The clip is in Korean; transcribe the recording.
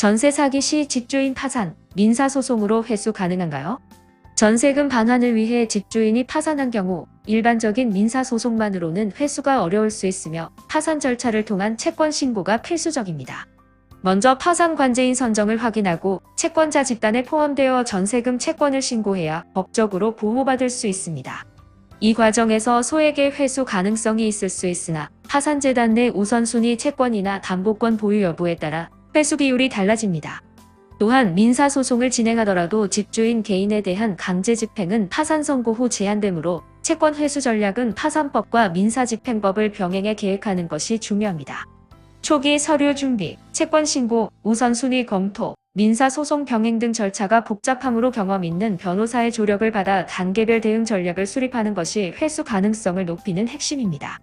전세 사기 시 집주인 파산, 민사소송으로 회수 가능한가요? 전세금 반환을 위해 집주인이 파산한 경우 일반적인 민사소송만으로는 회수가 어려울 수 있으며 파산 절차를 통한 채권 신고가 필수적입니다. 먼저 파산 관제인 선정을 확인하고 채권자 집단에 포함되어 전세금 채권을 신고해야 법적으로 보호받을 수 있습니다. 이 과정에서 소액의 회수 가능성이 있을 수 있으나 파산재단 내 우선순위 채권이나 담보권 보유 여부에 따라 회수 비율이 달라집니다. 또한 민사소송을 진행하더라도 집주인 개인에 대한 강제 집행은 파산 선고 후 제한되므로 채권 회수 전략은 파산법과 민사집행법을 병행해 계획하는 것이 중요합니다. 초기 서류 준비, 채권 신고, 우선순위 검토, 민사소송 병행 등 절차가 복잡함으로 경험 있는 변호사의 조력을 받아 단계별 대응 전략을 수립하는 것이 회수 가능성을 높이는 핵심입니다.